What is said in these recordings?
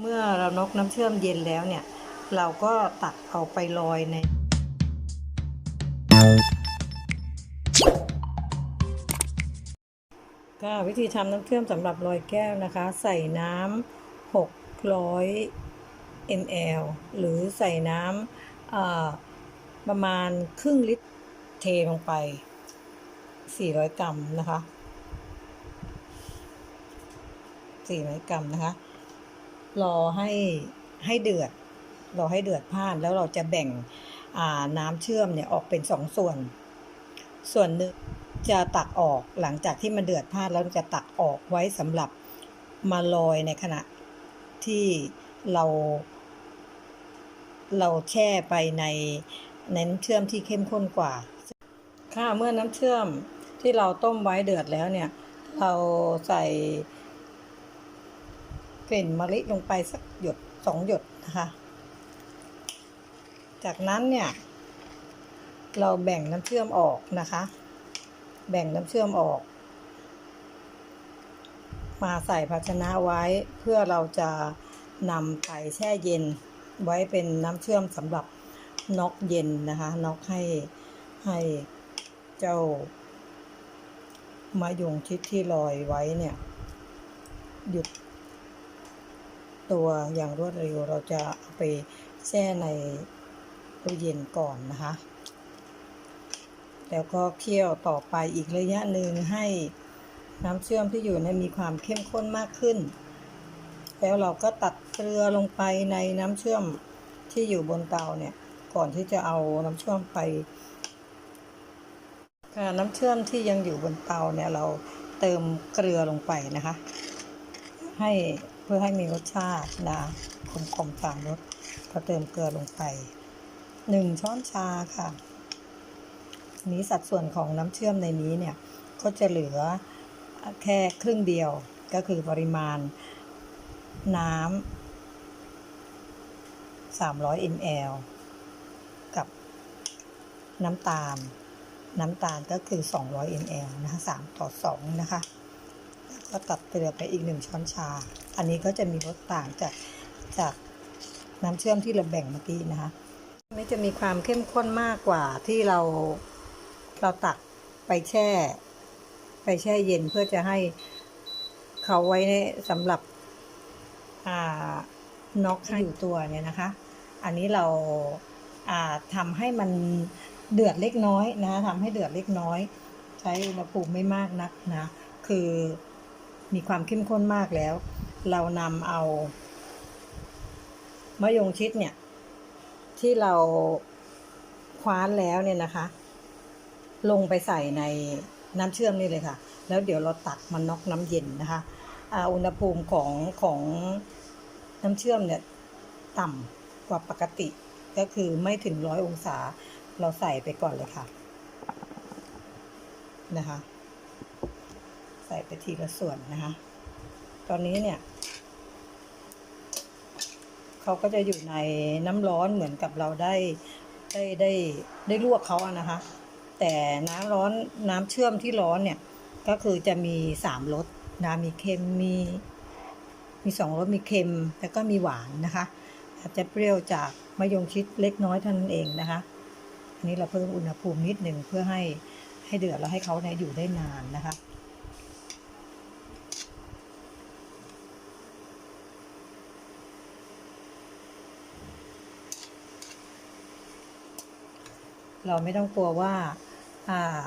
เมื่อเรานกน้ำเชื่อมเย็นแล้วเนี่ย เราก็ตักเอาไปลอยในก็วิธีทำน้ำเชื่อมสำหรับลอยแก้วนะคะ ใส่น้ำ600 ml หรือใส่น้ำประมาณครึ่งลิตรเทลงไป 400 กรัมนะคะ400กรัมนะคะ รอให้ให้เดือดรอให้เดือดพ่านแล้วเราจะแบ่งน้ำเชื่อมเนี่ยออกเป็นสองส่วน ส่วนหนึ่งจะตักออกหลังจากที่มันเดือดพล่านแล้วจะตักออกไว้สำหรับมาลอยในขณะที่เรา เราแช่ไปในในน้ำเชื่อมที่เข้มข้นกว่า ค่ะเมื่อน้ำเชื่อมที่เราต้มไว้เดือดแล้วเนี่ย เราใส่ กลิ่นมะลิลงไปสักหยดสองหยดนะคะ จากนั้นเนี่ย เราแบ่งน้ำเชื่อมออกนะคะ แบ่งน้ำเชื่อมออก มาใส่ภาชนะไว้เพื่อเราจะนำไปแช่เย็นไว้เป็นน้ำเชื่อมสำหรับน็อกเย็นนะคะน็อกให้ให้เจ้ามะยงชิดที่ลอยไว้เนี่ย หยุด ตัวอย่างรวดเร็วเราจะเอาไปแช่ในตู้เย็นก่อนนะคะ แล้วก็เคี่ยวต่อไปอีกระยะหนึ่งให้น้ำเชื่อมที่อยู่ในมีความเข้มข้นมากขึ้น แล้วเราก็ตัดเกลือลงไปในน้ำเชื่อมที่อยู่บนเตาเนี่ย ก่อนที่จะเอาน้ำเชื่อมไปน้ำเชื่อมที่ยังอยู่บนเตาเนี่ยเราเติมเกลือลงไปนะคะ ให้เพื่อให้มีรสชาตินะขมๆตามรสก็เติมเกลือลงไปหนึ่งช้อนชาค่ะ นี้สัดส่วนของน้ำเชื่อมในนี้เนี่ยก็จะเหลือแค่ครึ่งเดียวก็คือปริมาณน้ำ300 ml กับน้ำตาล น้ำตาลก็คือ200 ml นะคะ3ต่อ2นะคะ ก็ตัดเกลือไปอีก1ช้อนชา อันนี้ก็จะมีรสต่างจากจากน้ำเชื่อมที่เราแบ่งเมื่อกี้นะคะนี่จะมีความเข้มข้นมากกว่าที่เราเราตักไปแช่ ไปแช่เย็นเพื่อจะให้เขาไว้ในสำหรับอ่าน็อกที่อยู่ตัวเนี่ยนะคะ อันนี้เราอ่าทำให้มันเดือดเล็กน้อยนะทำให้เดือดเล็กน้อย ใช้อุณหภูมิไม่มากนักนะ คือ มีความเข้มข้นมากแล้ว เรานำเอามะยงชิดเนี่ย ที่เราคว้านแล้วเนี่ยนะคะ ลงไปใส่ในน้ำเชื่อมนี่เลยค่ะ แล้วเดี๋ยวเราตักมันน็อกน้ำเย็นนะคะอุณหภูมิของของน้ำเชื่อมเนี่ยต่ำกว่าปกติ ก็คือไม่ถึงร้อยองศา เราใส่ไปก่อนเลยค่ะนะคะ ไปทีละส่วนนะคะ ตอนนี้เนี่ยเขาก็จะอยู่ในน้ำร้อนเหมือนกับเราได้ได้ได้ได้ลวกเขาอะนะคะ แต่น้ำร้อนน้ำเชื่อมที่ร้อนเนี่ยก็คือจะมีสามรสนะมีเค็มมีมีสองรสมีเค็มแล้วก็มีหวานนะคะอาจจะเปรี้ยวจากมะยงชิดเล็กน้อยเท่านั้นเองนะคะ อันนี้เราเพิ่มอุณหภูมินิดหนึ่งเพื่อให้ให้เดือดแล้วให้เขาเนี่ยอยู่ได้นานนะคะ เราไม่ต้องกลัวว่าอ่า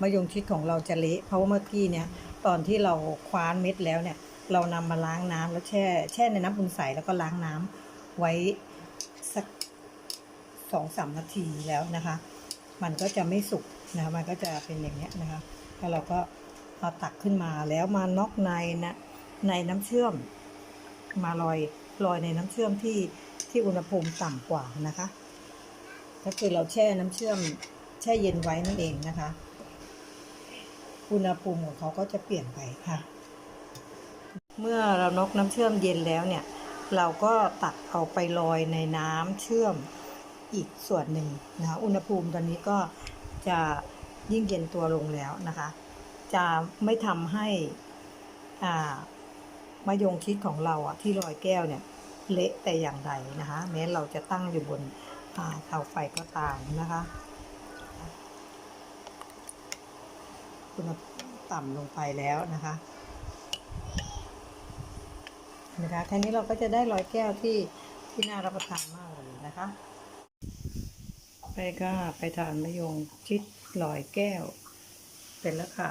มะยงชิดของเราจะเละเพราะว่าเมื่อกี้เนี่ยตอนที่เราคว้านเม็ดแล้วเนี่ย เรานำมาล้างน้ำแล้วแช่แช่ในน้ำบุญใสแล้วก็ล้างน้ำไว้สักสองสามนาทีแล้วนะคะ มันก็จะไม่สุกนะคะมันก็จะเป็นอย่างเนี้ยนะคะแล้วเราก็เอาตักขึ้นมาแล้วมาน็อกในนะในน้ำเชื่อม มาลอยลอยในน้ำเชื่อมที่ที่อุณหภูมิต่ำกว่านะคะ ก็คือเราแช่น้ำเชื่อมแช่เย็นไว้นั่นเองนะคะ อุณหภูมิของเขาก็จะเปลี่ยนไปค่ะ เมื่อเรานกน้ำเชื่อมเย็นแล้วเนี่ย เราก็ตักเอาไปลอยในน้ำเชื่อมอีกส่วนหนึ่งนะคะอุณหภูมิตอนนี้ก็จะยิ่งเย็นตัวลงแล้วนะคะ จะไม่ทำให้อ่ามะยงชิดของเราอะที่ลอยแก้วเนี่ยเละแต่อย่างใดนะคะ แม้เราจะตั้งอยู่บน อ่าเตาไฟก็ตามนะคะ คุณต่ำลงไปแล้วนะคะนะคะแค่นี้เราก็จะได้ลอยแก้วที่ที่น่ารับประทานมากเลยนะคะไปก็ไปทานมะยงชิดลอยแก้ว เป็นแล้วค่ะ